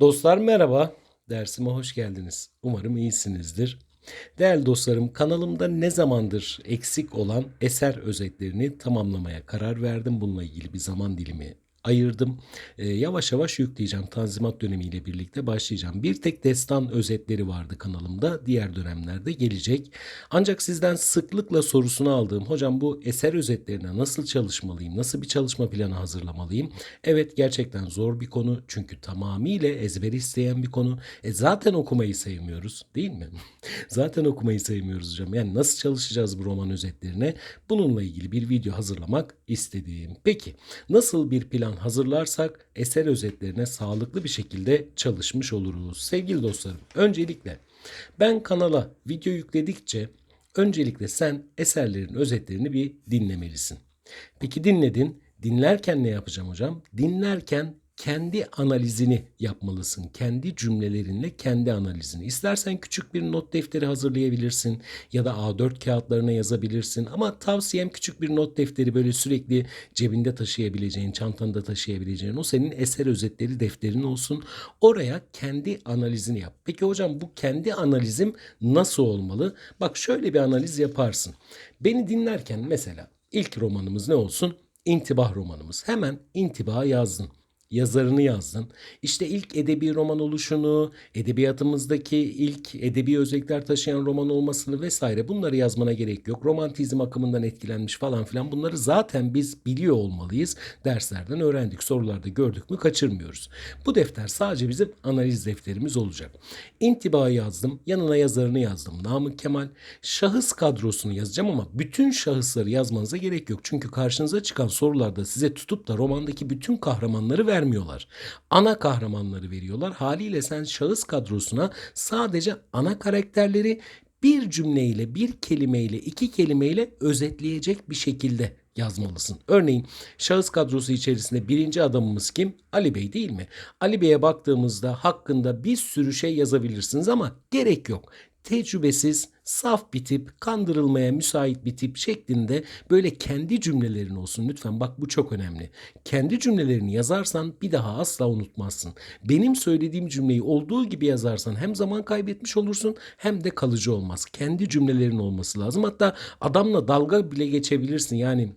Dostlar merhaba. Dersime hoş geldiniz. Umarım iyisinizdir. Değerli dostlarım kanalımda ne zamandır eksik olan eser özetlerini tamamlamaya karar verdim. Bununla ilgili bir zaman dilimi ayırdım. Ee, yavaş yavaş yükleyeceğim. Tanzimat dönemiyle birlikte başlayacağım. Bir tek destan özetleri vardı kanalımda. Diğer dönemlerde gelecek. Ancak sizden sıklıkla sorusunu aldığım hocam bu eser özetlerine nasıl çalışmalıyım? Nasıl bir çalışma planı hazırlamalıyım? Evet gerçekten zor bir konu. Çünkü tamamıyla ezber isteyen bir konu. E zaten okumayı sevmiyoruz değil mi? zaten okumayı sevmiyoruz hocam. Yani nasıl çalışacağız bu roman özetlerine? Bununla ilgili bir video hazırlamak istedim. Peki nasıl bir plan hazırlarsak eser özetlerine sağlıklı bir şekilde çalışmış oluruz. Sevgili dostlarım öncelikle ben kanala video yükledikçe öncelikle sen eserlerin özetlerini bir dinlemelisin. Peki dinledin. Dinlerken ne yapacağım hocam? Dinlerken kendi analizini yapmalısın. Kendi cümlelerinle kendi analizini. İstersen küçük bir not defteri hazırlayabilirsin ya da A4 kağıtlarına yazabilirsin. Ama tavsiyem küçük bir not defteri böyle sürekli cebinde taşıyabileceğin, çantanda taşıyabileceğin o senin eser özetleri defterin olsun. Oraya kendi analizini yap. Peki hocam bu kendi analizim nasıl olmalı? Bak şöyle bir analiz yaparsın. Beni dinlerken mesela ilk romanımız ne olsun? İntibah romanımız. Hemen intibaha yazdın yazarını yazdın. İşte ilk edebi roman oluşunu, edebiyatımızdaki ilk edebi özellikler taşıyan roman olmasını vesaire bunları yazmana gerek yok. Romantizm akımından etkilenmiş falan filan bunları zaten biz biliyor olmalıyız. Derslerden öğrendik, sorularda gördük mü kaçırmıyoruz. Bu defter sadece bizim analiz defterimiz olacak. İntiba yazdım, yanına yazarını yazdım. Namık Kemal şahıs kadrosunu yazacağım ama bütün şahısları yazmanıza gerek yok. Çünkü karşınıza çıkan sorularda size tutup da romandaki bütün kahramanları vermiyorlar. Ana kahramanları veriyorlar. Haliyle sen şahıs kadrosuna sadece ana karakterleri bir cümleyle, bir kelimeyle, iki kelimeyle özetleyecek bir şekilde yazmalısın. Örneğin şahıs kadrosu içerisinde birinci adamımız kim? Ali Bey değil mi? Ali Bey'e baktığımızda hakkında bir sürü şey yazabilirsiniz ama gerek yok tecrübesiz, saf bir tip, kandırılmaya müsait bir tip şeklinde böyle kendi cümlelerin olsun lütfen. Bak bu çok önemli. Kendi cümlelerini yazarsan bir daha asla unutmazsın. Benim söylediğim cümleyi olduğu gibi yazarsan hem zaman kaybetmiş olursun hem de kalıcı olmaz. Kendi cümlelerin olması lazım. Hatta adamla dalga bile geçebilirsin. Yani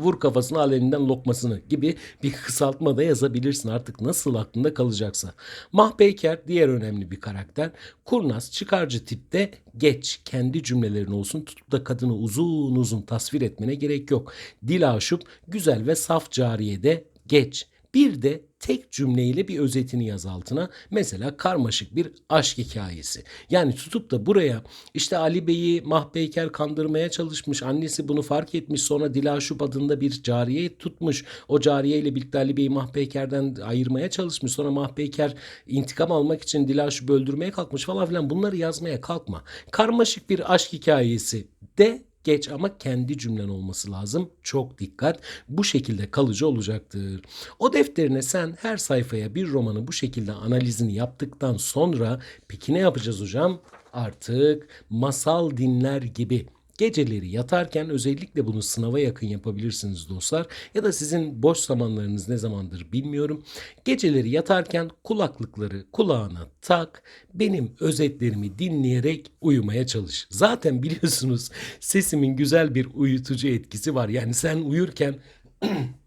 Vur kafasını al elinden lokmasını gibi bir kısaltma da yazabilirsin artık nasıl aklında kalacaksa. Mahpeyker diğer önemli bir karakter. Kurnaz çıkarcı tipte geç kendi cümlelerin olsun tutup da kadını uzun uzun tasvir etmene gerek yok. Dil aşıp güzel ve saf cariyede geç. Bir de tek cümleyle bir özetini yaz altına. Mesela karmaşık bir aşk hikayesi. Yani tutup da buraya işte Ali Bey'i Mahpeyker kandırmaya çalışmış. Annesi bunu fark etmiş. Sonra Dilaşup adında bir cariye tutmuş. O cariye ile birlikte Ali Bey'i Mahpeyker'den ayırmaya çalışmış. Sonra Mahpeyker intikam almak için Dilaşup'u öldürmeye kalkmış falan filan. Bunları yazmaya kalkma. Karmaşık bir aşk hikayesi de geç ama kendi cümlen olması lazım. Çok dikkat. Bu şekilde kalıcı olacaktır. O defterine sen her sayfaya bir romanı bu şekilde analizini yaptıktan sonra peki ne yapacağız hocam? Artık masal dinler gibi Geceleri yatarken özellikle bunu sınava yakın yapabilirsiniz dostlar. Ya da sizin boş zamanlarınız ne zamandır bilmiyorum. Geceleri yatarken kulaklıkları kulağına tak. Benim özetlerimi dinleyerek uyumaya çalış. Zaten biliyorsunuz sesimin güzel bir uyutucu etkisi var. Yani sen uyurken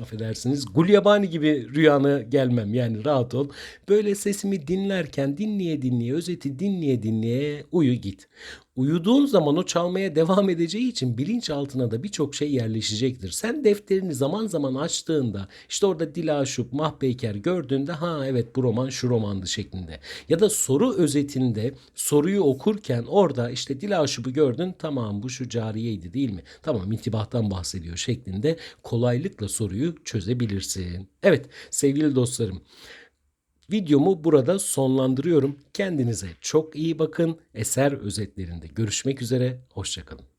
affedersiniz gulyabani gibi rüyana gelmem yani rahat ol. Böyle sesimi dinlerken dinleye dinleye özeti dinleye dinleye uyu git. Uyuduğun zaman o çalmaya devam edeceği için bilinçaltına da birçok şey yerleşecektir. Sen defterini zaman zaman açtığında işte orada Dilaşup, Mahpeyker gördüğünde ha evet bu roman şu romandı şeklinde. Ya da soru özetinde soruyu okurken orada işte Dilaşup'u gördün tamam bu şu cariyeydi değil mi? Tamam intibahtan bahsediyor şeklinde kolaylıkla soruyu çözebilirsin. Evet sevgili dostlarım Videomu burada sonlandırıyorum. Kendinize çok iyi bakın. Eser özetlerinde görüşmek üzere. Hoşçakalın.